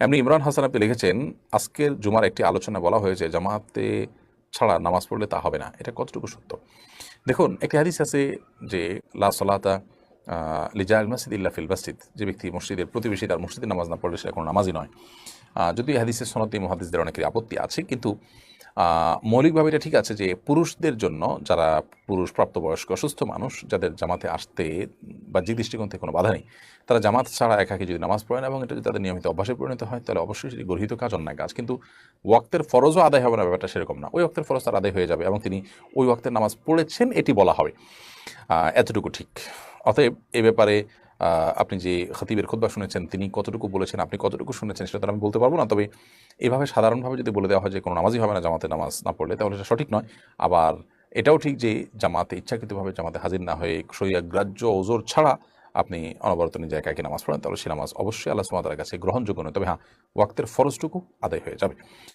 এমনি ইমরান হাসান আপনি লিখেছেন, আজকের জুমার একটি আলোচনা বলা হয়েছে, জামাতে ছাড়া নামাজ পড়লে তা হবে না। এটা কতটুকু সত্য? দেখুন, একটি হাদিস আছে যে, লা সলাতা লিজা আল মাসিদ ইল্লা ফিল মাসজিদ, যে ব্যক্তি মসজিদের প্রতিবেশী তার মসজিদে নামাজ না পড়লে সেটা কোনো নামাজই নয়। এই হাদিসের সনদি মহাদিসদের অনেকের আপত্তি আছে, কিন্তু মৌলিকভাবে এটা ঠিক আছে যে পুরুষদের জন্য যারা পুরুষ প্রাপ্তবয়স্ক, অসুস্থ মানুষ, যাদের জামাতে আসতে বা যে দৃষ্টিকোণ থেকে কোনো বাধা নেই, তারা জামাত ছাড়া একাকে যদি নামাজ পড়েন এবং এটা যদি তাদের নিয়মিত অভ্যাসে পরিণত হয়, তাহলে অবশ্যই সেটি গর্হিত কাজ অন্যায় কাজ। কিন্তু ওয়াক্তের ফরজও আদায় হবে না, ব্যাপারটা সেরকম না। ওই ওয়াক্তের ফরজ তার আদায় হয়ে যাবে এবং তিনি ওই ওয়াক্তের নামাজ পড়েছেন, এটি বলা হবে। এতটুকু ঠিক। অতএব এ ব্যাপারে আপনি যে খতিবের খুদ্া শুনেছেন, তিনি কতটুকু বলেছেন, আপনি কতটুকু শুনেছেন, সেটা তো আমি বলতে পারব না। তবে এভাবে সাধারণভাবে যদি বলে দেওয়া হয় যে কোনো নামাজই হবে না, জামাতে নামাজ না পড়লে, তাহলে সেটা সঠিক নয়। আবার এটাও ঠিক যে জামাতে ইচ্ছাকৃতভাবে জামাতে হাজির না হয়ে গ্রাহ্য ওজোর ছাড়া আপনি অনবরত নিজে একে নামাজ পড়েন, তাহলে সে নামাজ অবশ্যই আল্লাহ সুমাতার কাছে গ্রহণযোগ্য নয়। তবে হ্যাঁ ওয়াক্তের ফরজটুকু আদায় হয়ে যাবে।